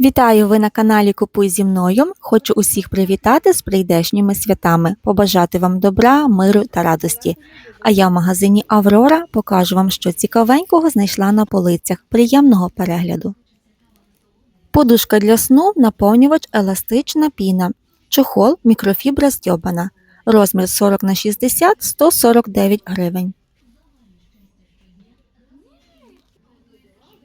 Вітаю ви на каналі Купуй зі мною. Хочу усіх привітати з прийдешніми святами, побажати вам добра, миру та радості. А я в магазині Аврора покажу вам, що цікавенького знайшла на полицях. Приємного перегляду. Подушка для сну, наповнювач еластична піна, чохол, мікрофібра стьобана. Розмір 40 на 60 149 гривень.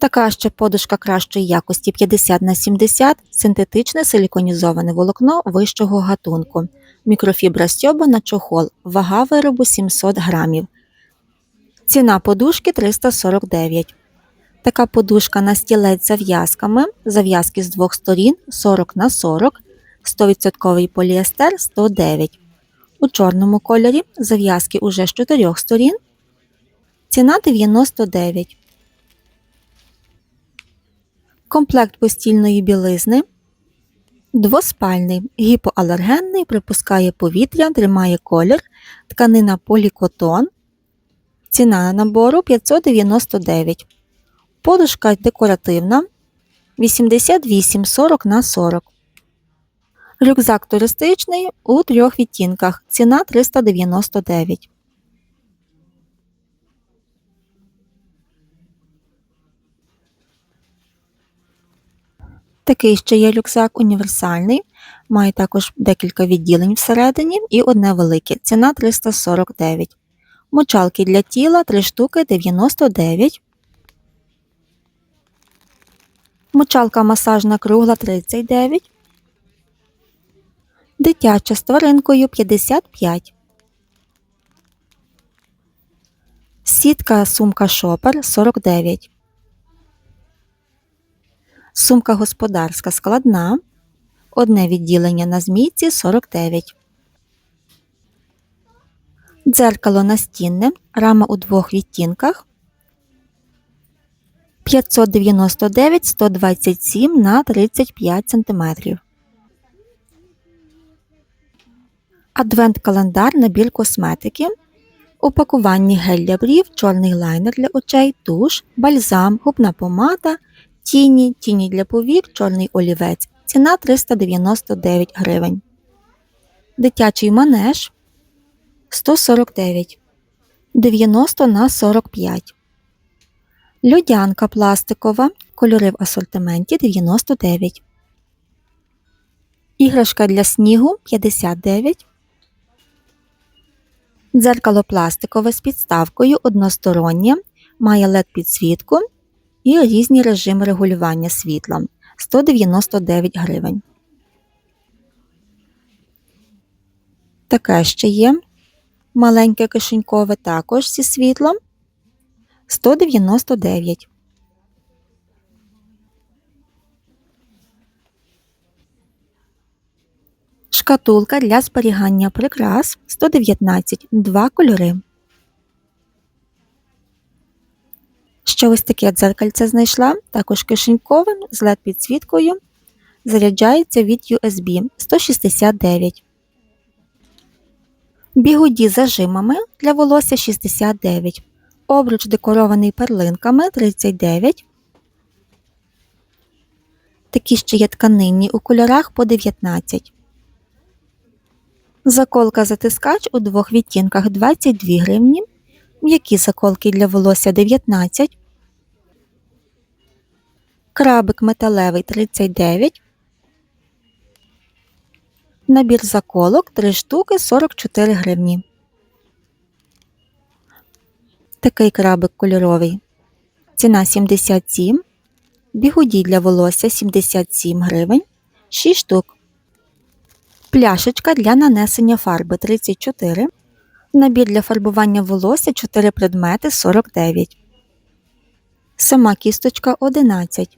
Така ще подушка кращої якості 50 на 70 синтетичне силіконізоване волокно вищого гатунку. Мікрофібра стьобана чохол, вага виробу 700 грамів. Ціна подушки 349. Така подушка на стілець зав'язками, зав'язки з двох сторін 40 на 40, 100% поліестер 109. У чорному кольорі зав'язки уже з чотирьох сторін. Ціна 99. Комплект постільної білизни. Двоспальний, гіпоалергенний, припускає повітря, тримає колір, тканина полікотон. Ціна набору 599. Подушка декоративна 88 40 на 40. Рюкзак туристичний у трьох відтінках. Ціна 399. Такий ще є рюкзак універсальний, має також декілька відділень всередині і одне велике. Ціна 349. Мочалки для тіла 3 штуки 99. Мочалка масажна кругла 39. Дитяча з тваринкою 55. Сітка сумка шопер 49. Сумка господарська складна. Одне відділення на змійці 49. Дзеркало настінне. Рама у двох відтінках. 599 127 на 35 см. Адвент-календар набір косметики. Упакування гель для брів, чорний лайнер для очей, туш, бальзам, губна помада, тіні, тіні для повік, чорний олівець. Ціна 399 гривень. Дитячий манеж 149 90 на 45. Людянка пластикова. Кольори в асортименті 99. Іграшка для снігу 59. Дзеркало пластикове з підставкою одностороннє. Має LED підсвітку і різні режими регулювання світла 199 гривень. Таке ще є маленьке кишенькове також зі світлом 199. Шкатулка для зберігання прикрас 119 два кольори. Ще ось таке дзеркальце знайшла, також кишеньковим з LED підсвіткою. Заряджається від USB 169. Бігуді зажимами для волосся 69. Обруч декорований перлинками 39. Такі ще є тканинні у кольорах по 19. Заколка затискач у двох відтінках 22 гривні. М'які заколки для волосся 19. Крабик металевий 39. Набір заколок 3 штуки 44 гривні. Такий крабик кольоровий. Ціна 77. Бігуді для волосся 77 гривень. 6 штук. Пляшечка для нанесення фарби 34. Набір для фарбування волосся 4 предмети 49. Сама кісточка 11.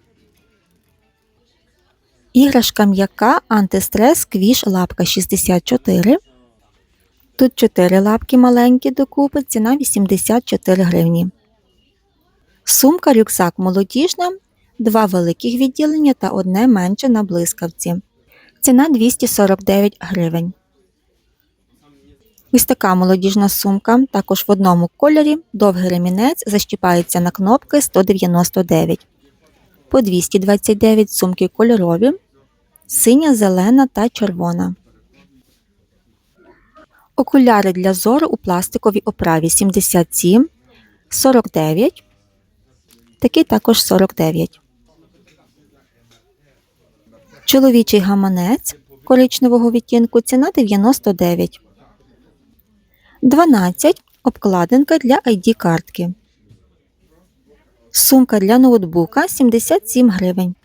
Іграшка м'яка антистрес квіш лапка 64. Тут 4 лапки маленькі докупи, ціна 84 гривні. Сумка рюкзак молодіжна, 2 великих відділення та одне менше на блискавці. Ціна 249 гривень. Ось така молодіжна сумка, також в одному кольорі, довгий ремінець, защіпається на кнопки 199. по 229 сумки кольорові, синя, зелена та червона. Окуляри для зору у пластиковій оправі 77, 49. Такий також 49. Чоловічий гаманець коричневого відтінку ціна 99. 12. Обкладинка для ID-картки. Сумка для ноутбука 77 гривень.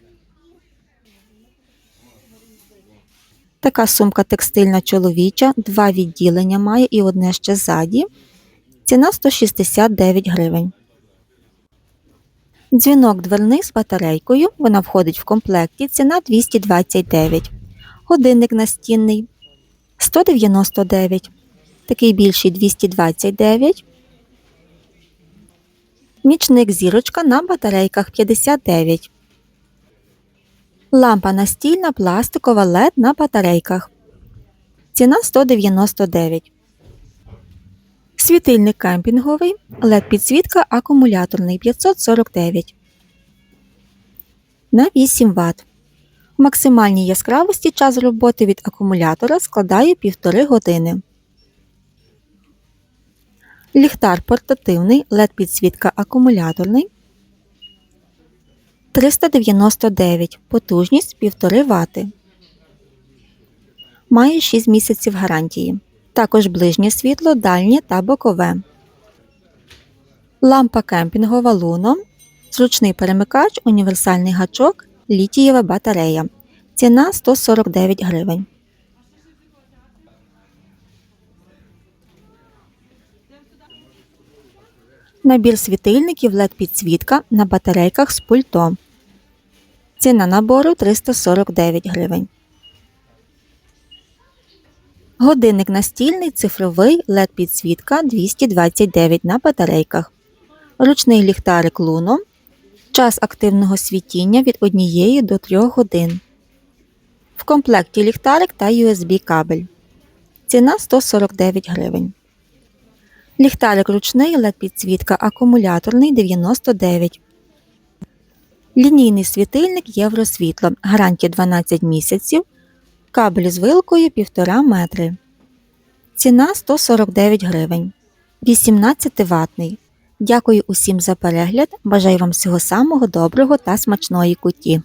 Така сумка текстильна чоловіча, два відділення має і одне ще ззаді. Ціна 169 гривень. Дзвінок дверний з батарейкою. Вона входить в комплекті. Ціна 229. Годинник настінний 199. Такий більший 229. Нічник зірочка на батарейках 59. Лампа настільна пластикова LED на батарейках. Ціна 199. Світильник кемпінговий. LED підсвітка акумуляторний 549. На 8 Вт. В максимальній яскравості час роботи від акумулятора складає 1,5 години. Ліхтар портативний LED підсвітка акумуляторний 399, потужність 1,5 Вт. Має 6 місяців гарантії. Також ближнє світло, дальнє та бокове. Лампа кемпінгова Луно. Зручний перемикач, універсальний гачок, літієва батарея. Ціна 149 гривень. Набір світильників LED підсвітка на батарейках з пультом. Ціна набору 349 гривень. Годинник настільний цифровий LED підсвітка 229 на батарейках. Ручний ліхтарик Луно. Час активного світіння від 1 до 3 годин. В комплекті ліхтарик та USB кабель. Ціна 149 гривень. Ліхтарик ручний LED підсвітка акумуляторний 99. Лінійний світильник Євросвітло. Гарантія 12 місяців. Кабель з вилкою 1,5 метри. Ціна 149 гривень. 18 ватний. Дякую усім за перегляд. Бажаю вам всього самого доброго та смачної куті.